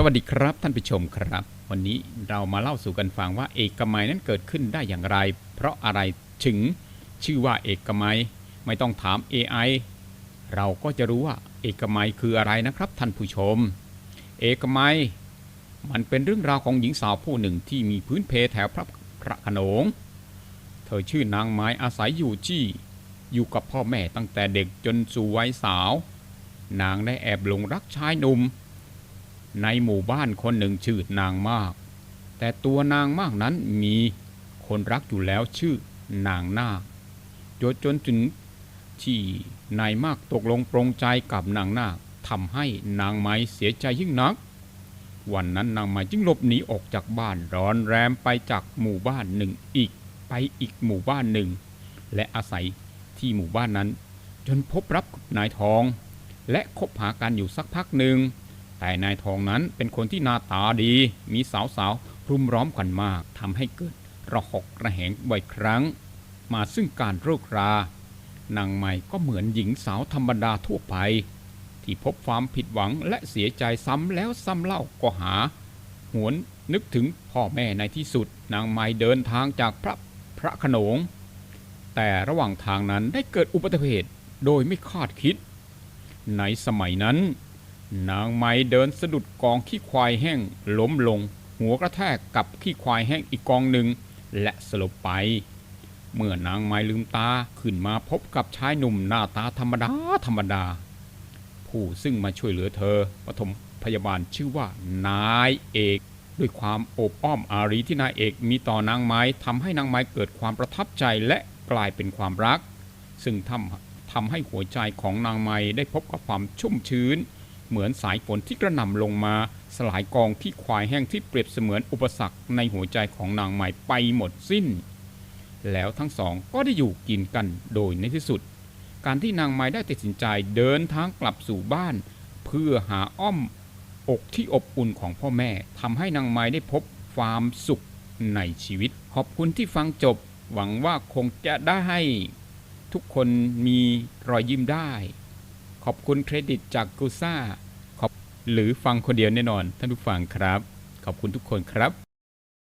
สวัสดีครับท่านผู้ชมครับ วันนี้เรามาเล่าสู่กันฟังว่าเอกมัยนั้นเกิดขึ้นได้อย่างไร เพราะอะไรถึงชื่อว่าเอกมัย ไม่ต้องถาม AI เราก็จะรู้ว่าเอกมัยคืออะไรนะครับท่านผู้ชม เอกมัย มันเป็นเรื่องราวของหญิงสาวผู้หนึ่งที่มีพื้นเพแถวพระพระโขนง เธอชื่อนางไม้อาศัยอยู่ที่อยู่กับพ่อแม่ตั้งแต่เด็กจนสู่วัยสาว นางได้แอบหลงรักชายหนุ่ม ในหมู่บ้านคนหนึ่งชื่อนางมาก แต่ตัวนางมากนั้นมีคนรักอยู่แล้วชื่อนางนาคจนจนถึงที่นายมากตกลงปรงใจกับนางนาคทำให้นางไม้เสียใจยิ่งนัก วันนั้นนางไม้จึงหลบหนีออกจากบ้านร้อนแรมไปจากหมู่บ้านหนึ่งอีกไปอีกหมู่บ้านหนึ่ง และอาศัยที่หมู่บ้านนั้น จนพบรับกับนายทอง และคบหากันอยู่สักพักหนึ่ง แต่นายทองนั้นเป็นคนที่หน้าตาดี มีสาวๆ รุมร้อมกันมากทำให้เกิดระหกระแหงบ่อยครั้ง มาซึ่งการเลิกรานางใหม่ก็เหมือนหญิงสาวธรรมดาทั่วไป ที่พบความผิดหวังและเสียใจซ้ำแล้วซ้ำเล่าก็หา หวนนึกถึงพ่อแม่ในที่สุด นางไม้เดินทางจากพระพระโขนง แต่ระหว่างทางนั้นได้เกิดอุบัติเหตุโดยไม่คาดคิด ในสมัยนั้น นางไม้เดินสะดุดกองขี้ควายแห้งล้มลง หัวกระแทกกับขี้ควายแห้งอีกกองหนึ่ง และสลบไป เมื่อนางไม้ลืมตาขึ้นมาพบกับชายหนุ่มหน้าตาธรรมดาธรรมดา ผู้ซึ่งมาช่วยเหลือเธอปฐมพยาบาลชื่อว่านายเอก ด้วยความอบอ้อมอารีที่นายเอกมีต่อนางไม้ทำให้นางไม้เกิดความประทับใจและกลายเป็นความรัก ซึ่งทำทำให้หัวใจของนางไม้ได้พบกับความชุ่มชื้น เหมือนสายฝนที่กระหน่ำลงมา สลายกองที่ควายแห้งที่เปรียบเสมือนอุปสรรคในหัวใจของนางไม้ไปหมดสิ้น แล้วทั้งสองก็ได้อยู่กินกันโดยในที่สุด การที่นางไม้ได้ตัดสินใจเดินทางกลับสู่บ้าน เพื่อหาอ้อมอกที่อบอุ่นของพ่อแม่ทำให้นางไม้ได้พบความสุขในชีวิต ขอบคุณที่ฟังจบ หวังว่าคงจะได้ให้ทุกคนมีรอยยิ้มได้ ขอบคุณเครดิตจากกูซ่าขอบหรือฟังคนเดียวแน่นอนท่านผู้ฟังครับ ขอบคุณทุกคนครับ